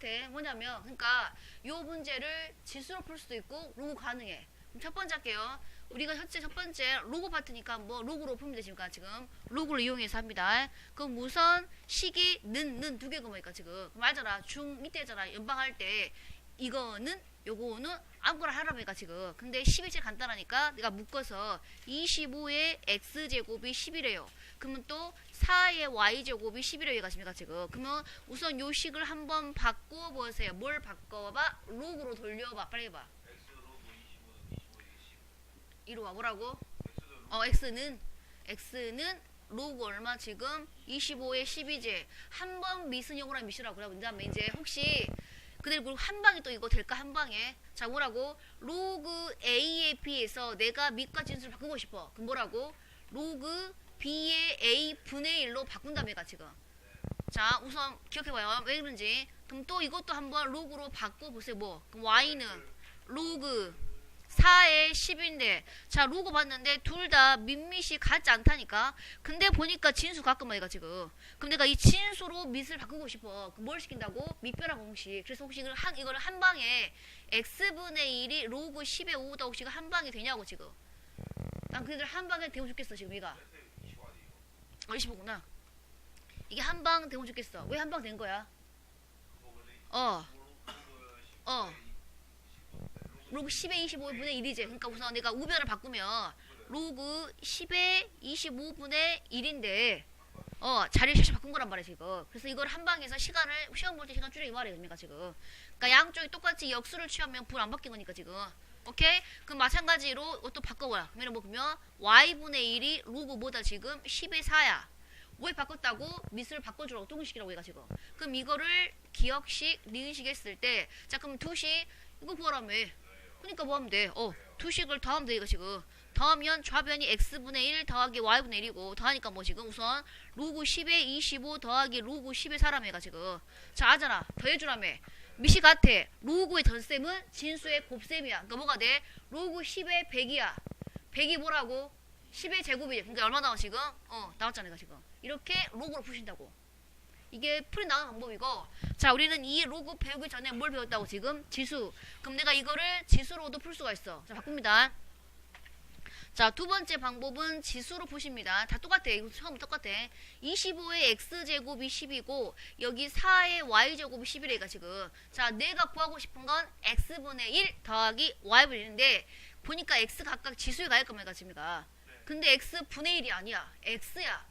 똑같아. 뭐냐면 그러니까 요 문제를 지수로 풀 수도 있고 로그 가능해. 첫 번째 할게요. 우리가 현재 첫 번째 로그 파트니까 뭐 로그로 풀면 되니까 지금 로그를 이용해서 합니다. 그럼 우선 식이 는는 두 개가 뭐니까 지금 알잖아. 중 밑에잖아. 연방할 때 이거는 요거는 아무거나 하라니까 지금. 근데 10이 제일 간단하니까 내가 묶어서 25의 x제곱이 10이래요. 그러면 또 4의 y제곱이 11을 얘기하십니까 지금. 그러면 우선 요 식을 한번 바꿔보세요. 뭘 바꿔봐? 로그로 돌려봐. 빨리 해봐. 이리 와. 뭐라고? 어 x는? X는 로그 얼마 지금? 25의 12제 한 번 미순형으로 미시라고. 그러면 그 다음에 이제 혹시 그대로 그리고 한 방에 또 이거 될까 한 방에? 자 뭐라고? 로그 a에 비해서 내가 밑과 진수를 바꾸고 싶어. 그럼 뭐라고? 로그 b의 a 분의 1로 바꾼다며가 지금. 자 우선 기억해봐요. 왜 그런지. 그럼 또 이것도 한번 로그로 바꿔보세요 뭐. 그럼 y는 로그 4의 10인데. 자 로그 봤는데 둘 다 밑밑이 같지 않다니까? 근데 보니까 진수 가끔 말이가 지금. 그럼 내가 이 진수로 밑을 바꾸고 싶어. 그럼 뭘 시킨다고? 밑변화 공식. 그래서 혹시 이걸 한, 이거를 한 방에 x분의 1이 로그 10의 5다 혹시 한 방에 되냐고 지금. 난 그들 한 방에 되고 죽겠어 지금 이가. 어 25구나. 이게 한 방 되고 죽겠어. 왜 한 방 된 거야? 어. 어. 로그 10의 25분의 1이지. 그러니까 우선 내가 우변을 바꾸면 로그 10의 25분의 1인데 어 자리를 샷 바꾼 거란 말이야 지금. 그래서 이걸 한 방에서 시간을 시험 볼 때 시간 줄여 이 말이야 그러니까 지금. 그러니까 양쪽이 똑같이 역수를 취하면 불 안 바뀐 거니까 지금. 오케이? 그럼 마찬가지로 이것도 바꿔보라. 그러면 뭐 보면 y분의 1이 로그보다 지금 10의 4야. 왜 바꿨다고? 미수를 바꿔주라고 동식이라고 얘가 지금. 그럼 이거를 기억식, 니은식 했을 때, 자 그럼 두식 이거 구하라며. 그러니까 뭐 하면 돼? 어, 두식을 더하면 돼 이거 지금. 더하면 좌변이 x분의 1 더하기 y분의 1이고 더하니까 뭐 지금 우선 로그 10에 25 더하기 로그 10의 사람 애가 지금. 자 하잖아. 더해주라며. 미시 같아. 로그의 덧셈은 진수의 곱셈이야. 그러니까 뭐가 돼? 로그 10의 100이야. 100이 뭐라고? 10의 제곱이지. 그러니까 얼마 나와 지금? 어, 나왔잖아, 이거 지금. 이렇게 로그로 푸신다고. 이게 풀이 나오는 방법이고. 자, 우리는 이 로그 배우기 전에 뭘 배웠다고 지금? 지수. 그럼 내가 이거를 지수로도 풀 수가 있어. 자, 바꿉니다. 자, 두 번째 방법은 지수로 푸십니다. 다 똑같아. 이거 처음 똑같아. 25의 x제곱이 10이고, 여기 4의 y제곱이 11이가 지금. 자, 내가 구하고 싶은 건 x분의 1 더하기 y분의 1인데, 보니까 x 각각 지수에 가야 겁니다, 지금가. 근데 x분의 1이 아니야. x야.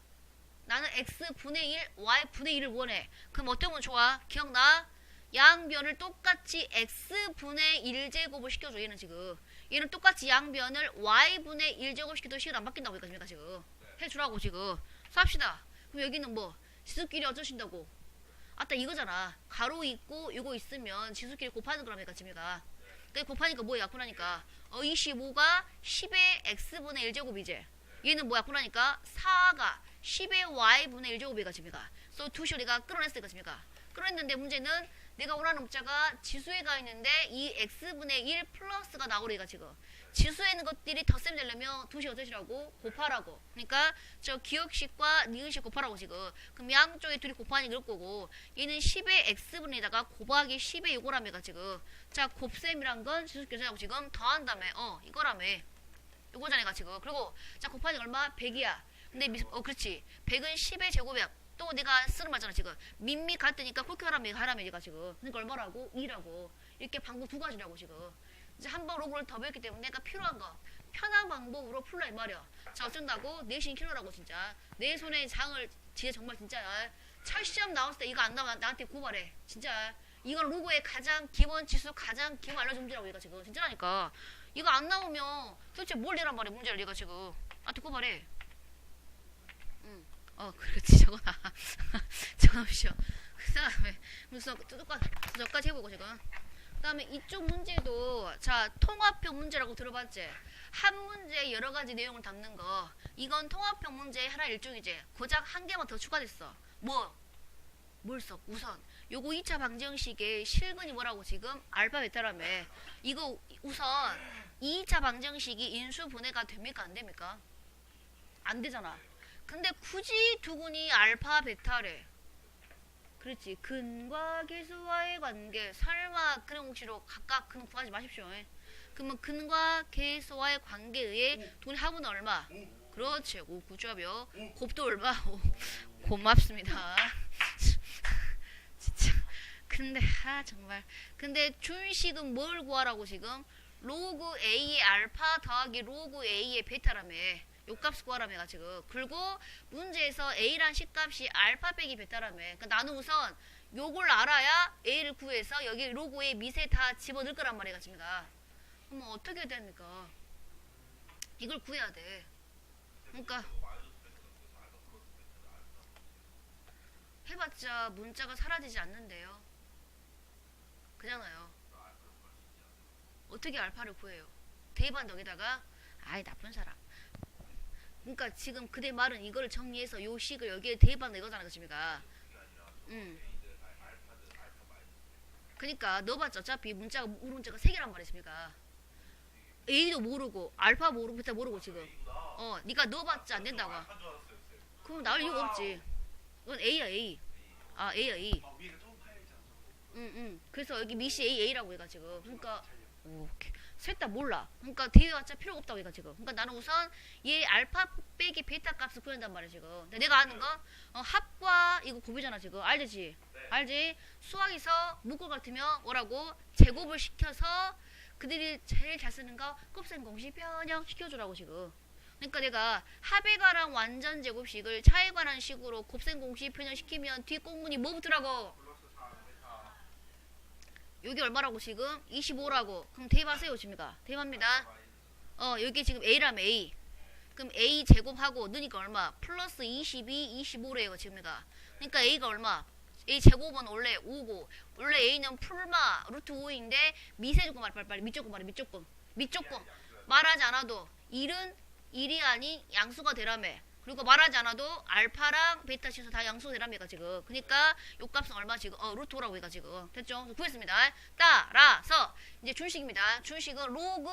나는 x분의 1, y분의 1을 원해. 그럼 어떤 건 좋아? 기억나? 양변을 똑같이 x분의 1제곱을 시켜줘, 얘는 지금. 얘는 똑같이 양변을 y분의 1제곱 시켜도 식은 안 바뀐다고 했거든요, 지금. 해주라고, 지금. 삽시다. 그럼 여기는 뭐, 지수끼리 어쩌신다고? 아따 이거잖아. 가로 있고, 이거 있으면 지수끼리 곱하는 거라니까, 지금가. 그러니까 곱하니까 뭐야, 약분하니까. 어, 25가 10의 x분의 1제곱이지. 얘는 뭐 약분하니까 4가 10의 y분의 1제곱이가 집니까? 그래서 두 시리가 끌어냈으니까? 끌어냈는데 문제는 내가 원하는 문자가 지수에 가 있는데 이 x분의 1 플러스가 나오리가 지금. 지수에 있는 것들이 덧셈 되려면 두시 어쩌시라고? 곱하라고. 그러니까 저 기억식과 니은식 곱하라고 지금. 그럼 양쪽에 둘이 곱하니 그럴 거고 얘는 10의 x분에다가 곱하기 10의 이거라며가 지금. 자 곱셈이란 건 지수교사하고 지금 더한 다음에 어 이거라며. 이거잖아 지금. 그리고 자 곱하니 얼마? 100이야. 근데 미, 어 그렇지. 100은 10의 제곱이야. 또 내가 쓰는 말잖아 지금. 민미 같으니까 그렇게 하라며 하라며 얘가 지금. 그러니까 얼마라고? 2라고. 이렇게 방법 두 가지라고 지금. 이제 한 번 로그를 더 배웠기 때문에 내가 필요한 거 편한 방법으로 풀라 이 말이야. 자 어쩐다고? 내신 키로라고 진짜. 내 손에 장을 진짜 정말 진짜야. 철시험 나왔을 때 이거 안 나오면 나한테 고발해. 진짜. 이건 로그의 가장 기본 지수 가장 기본 알려준 문제라고 얘가 지금 진짜라니까. 이거 안 나오면 도대체 뭘 내란 말이야 문제를 얘가 지금. 나한테 고발해. 응. 어 그렇지 저거나. 저거십시오. 그 다음에 무슨 저까지 해보고 지금. 그 다음에 이쪽 문제도 자 통합형 문제라고 들어봤지. 한 문제에 여러 가지 내용을 담는 거. 이건 통합형 문제의 하나 일종이지. 고작 한 개만 더 추가됐어. 뭐? 뭘 써? 우선 요거 2차 방정식의 실근이 뭐라고 지금 알파 베타라며. 이거 우선 2차 방정식이 인수 분해가 됩니까 안 됩니까? 안 되잖아. 근데 굳이 두근이 알파 베타래. 그렇지. 근과 계수와의 관계. 설마 그런 공식으로 각각 근 구하지 마십시오. 예. 그러면 근과 계수와의 관계에 의해 돈이 합은 얼마? 그렇지. 오, 굿잡이요. 곱도 얼마? 오, 고맙습니다. 근데 아 정말. 근데 준식은 뭘 구하라고 지금? 로그 A의 알파 더하기 로그 A의 베타라며. 요값 구하라며가 지금. 그리고 문제에서 A란 식값이 알파 빼기 베타라며. 그러니까 나는 우선 요걸 알아야 A를 구해서 여기 로그에 미세 다 집어넣을 거란 말이야, 지금가. 그럼 어떻게 해야 됩니까? 이걸 구해야 돼. 그러니까 해봤자 문자가 사라지지 않는데요. 그잖아요. 어떻게 알파를 구해요? 대입한 덕에다가 아이 나쁜 사람. 그러니까 지금 그대 말은 이거를 정리해서 요 식을 여기에 대입한다 이거잖아, 그십니까? 응. 그러니까 넣어봤자 어차피 문자가 우문자가 세 개란 말이십니까? A도 모르고 알파 모르고 베타 모르고 지금. 어, 네가 넣어봤자 안 된다고. 그럼 나올 이유가 없지. 이건 A야 A. 아 A야 A. 응, 응. 그래서 여기 미시 A, A라고 해가 지금. 그러니까 오케이. 셋다 몰라. 그러니까 대해봤자 필요가 없다고 해가 지금. 그러니까 나는 우선 얘 알파 빼기 베타 값을 구한단 말이야 지금. 근데 내가 아는 거 어, 합과 이거 곱이잖아 지금. 알지? 알지? 수학에서 묶을 같으면 뭐라고 제곱을 시켜서 그들이 제일 잘 쓰는 거 곱셈 공식 변형 시켜주라고 지금. 그러니까 내가 합에 관한 완전 제곱식을 차에 관한 식으로 곱셈 공식 변형시키면 뒤 공문이 뭐 붙더라고? 여기 얼마라고 지금? 25라고. 그럼 대입하세요, 지금가. 대입합니다. 어, 여기 지금 A라면 A. 그럼 A 제곱하고 넣으니까 얼마? 플러스 22, 25래요, 지금가. 그러니까 A가 얼마? A 제곱은 원래 5고 원래 A는 풀마 루트 5인데 미세조건 말해 빨리 빨리 밑조건 말해 밑조건 밑조건 말하지 않아도 1은 1이 아닌 양수가 되라며 그리고 말하지 않아도 알파랑 베타 시수 다 되라며가 지금. 그러니까 요 값은 얼마 지금? 어 루트 5라고 해가 지금. 됐죠? 구했습니다. 따라서 이제 준식입니다. 준식은 로그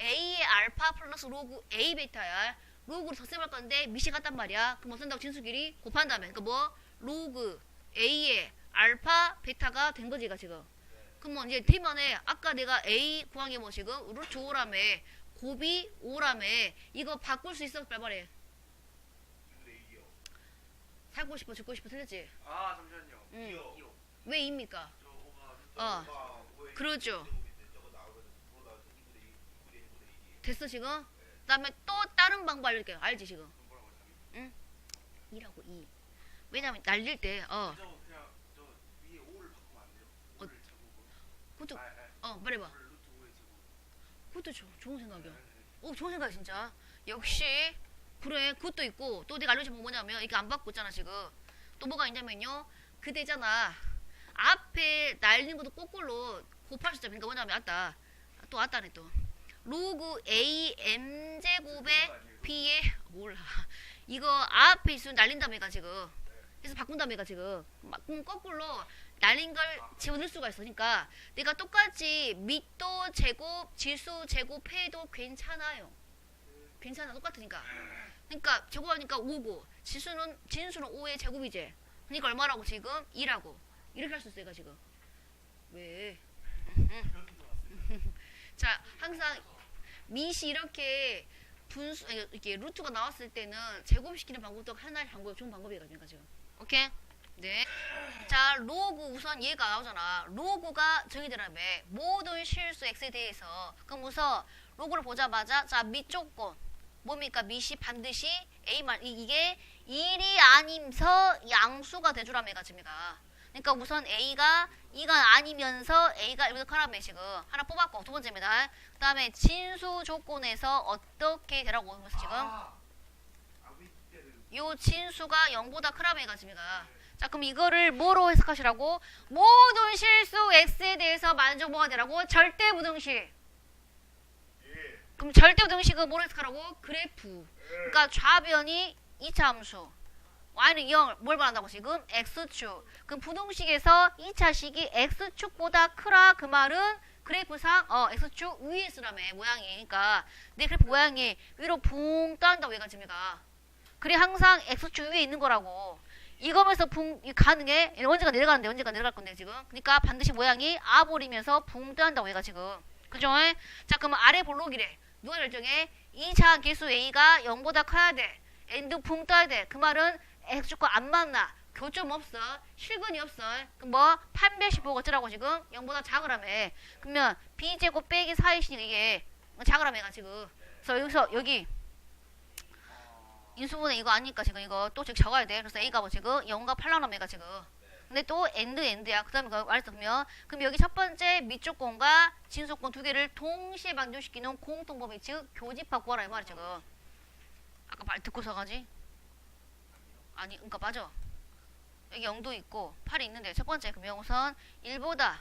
A의 알파 플러스 로그 A 베타야. 로그로 덧셈할 건데 미시 같단 말이야. 그럼 뭐 쓴다고 진수끼리 곱한 다음에. 그러니까 뭐? 로그 A의 알파 베타가 된 거지 가 지금. 그럼 뭐 이제 뒤만에 아까 내가 A 구항이 뭐 지금? 루트 5라며 곱이 5라며. 이거 바꿀 수 있어? 빨리 말해 살고 싶어 죽고 싶어 틀렸지 아 잠시만요. 응. 이요. 이요. 왜 입니까 어 그러죠 됐어 지금 그다음에 또 다른 방법 알려줄게 알지 지금 했지? 2라고 2 왜냐면 날릴 때어 저 그냥 저 위에 5를 바꾸면 안 돼요? 5를 제곱으로. 그것도 아, 아, 어 말해봐 오를 루트 5의 제곱. 그것도 좋, 좋은 생각이야 네, 네. 오 좋은 생각 진짜 역시 그래 그것도 있고. 또 내가 알려준 건 뭐냐면 이게 안 바꿨 있잖아 지금. 또 뭐가 있냐면요. 그대잖아. 앞에 날린 것도 거꾸로 곱할 수 있다. 그러니까 뭐냐면 왔다 또 왔다네 또. 로그 A M 제곱의 B의 몰라 이거 앞에 있으면 날린다며가 지금. 그래서 바꾼다며가 지금. 막 그럼 거꾸로 날린 걸 집어넣을 수가 있어. 그러니까 내가 똑같이 밑도 제곱 지수 제곱해도 괜찮아요. 괜찮아. 똑같으니까 그러니까 제곱하니까 5고 지수는 진수는 5의 제곱이지 그러니까 얼마라고 지금 2라고 이렇게 할 수 있어 얘가 지금 왜 자 항상 미시 이렇게 분수 이렇게 루트가 나왔을 때는 제곱시키는 방법도 하나의 방법 좋은 방법이거든요 지금 오케이 네. 자, 로그 우선 얘가 나오잖아. 로그가 정의되라며. 모든 실수 x에 대해서. 그럼 우선 로그를 보자마자 자, 밑 조건. 뭡니까? 밑이 반드시 A만 이- 이게 1이 아니면서 양수가 돼주라며 가집니다. 그러니까 우선 A가 2가 아니면서 A가 이렇게 하라며 지금 하나 뽑았고 두 번째입니다. 그 다음에 진수 조건에서 어떻게 되라고 하면서 지금 요 진수가 0보다 크라며 가집니다. 자, 그럼 이거를 뭐로 해석하시라고? 모든 실수 x에 대해서 만족 뭐가 되라고? 절대부등식. 예. 그럼 절대부등식은 뭐로 해석하라고? 그래프. 그러니까 좌변이 2차 함수. y는 0, 뭘 말한다고 지금? x축. 그럼 부등식에서 2차식이 x축보다 크라 그 말은 그래프상 어 x축 위에 쓰라며 모양이. 그러니까 내 그래프 모양이 위로 붕 떠난다고 얘가 지금가. 그래 항상 x축 위에 있는 거라고. 이거면서 붕이 가능해? 언제가 내려가는데 언제가 내려갈 건데 지금. 그러니까 반드시 모양이 아볼이면서 붕 떠난다고 얘가 지금. 그죠? 자 그러면 아래 볼록이래. 누가 결정해? 2차 개수 A가 0보다 커야 돼. 엔드 붕 떠야 돼. 그 말은 X축과 안 만나. 교점 없어. 실근이 없어. 뭐? 판별식5가 어쩌라고 지금? 0보다 작으라며. 그러면 B제곱 빼기 4이시니까 이게 작으라며 얘가 지금. 그래서 여기서 여기 인수분해 이거 아니까 지금 이거 또 지금 적어야 돼. 그래서 A가 뭐 지금 0과 8 나오면 얘가 지금. 근데 또 엔드 엔드야. 그 다음에 그거 말했어 보면 그럼 여기 첫 번째 밑조건과 진수건 두 개를 동시에 만족시키는 공통범위 즉 교집합 구하라 이 말이야 지금. 아까 말 듣고서 가지? 아니 그러니까 맞아. 여기 0도 있고 8이 있는데 첫 번째 그럼 우선 1보다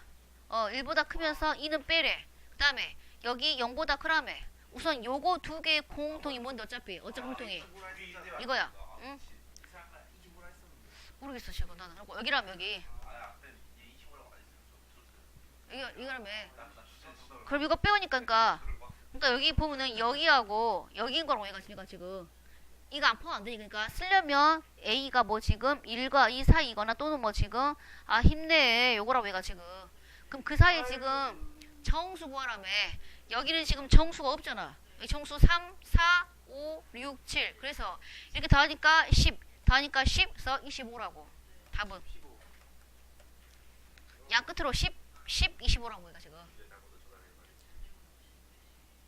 어 1보다 크면서 2는 빼래. 그 다음에 여기 0보다 크라며. 우선 요거 두 개의 공통이 뭔데 어차피 어차피 공통이 이거야. 응? 모르겠어 지금 나는. 그리고 여기라면 여기. 여기 이거라며. 그럼 이거 빼오니까 그러니까. 그러니까 여기 보면은 여기하고 여기인 거라고 얘가 지금 지금. 이거 안 포함 안 되니까. 그러니까 쓰려면 A가 뭐 지금 1과 2 사이거나 또는 뭐 지금 아 힘내 요거라고 얘가 지금. 그럼 그 사이에 지금 정수 구하라며 여기는 지금 정수가 없잖아. 정수 3, 4, 5, 6, 7 그래서 이렇게 더하니까 10 더하니까 10 서 25라고 답은 양 끝으로 10, 10, 25라고 얘가 지금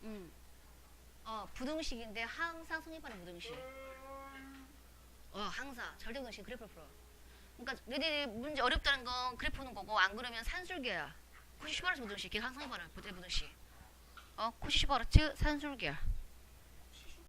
음. 어, 부등식인데 항상 성립하는 부등식. 어, 항상 절대 부등식 그래프를 풀어. 그러니까 너희들이 문제 어렵다는 건 그래프 푸는 거고 안 그러면 산술계야. 코시 슈바르츠 부등식, 걔 항상 성립하는 부등식. 어, 코시 슈바르츠 산술계야.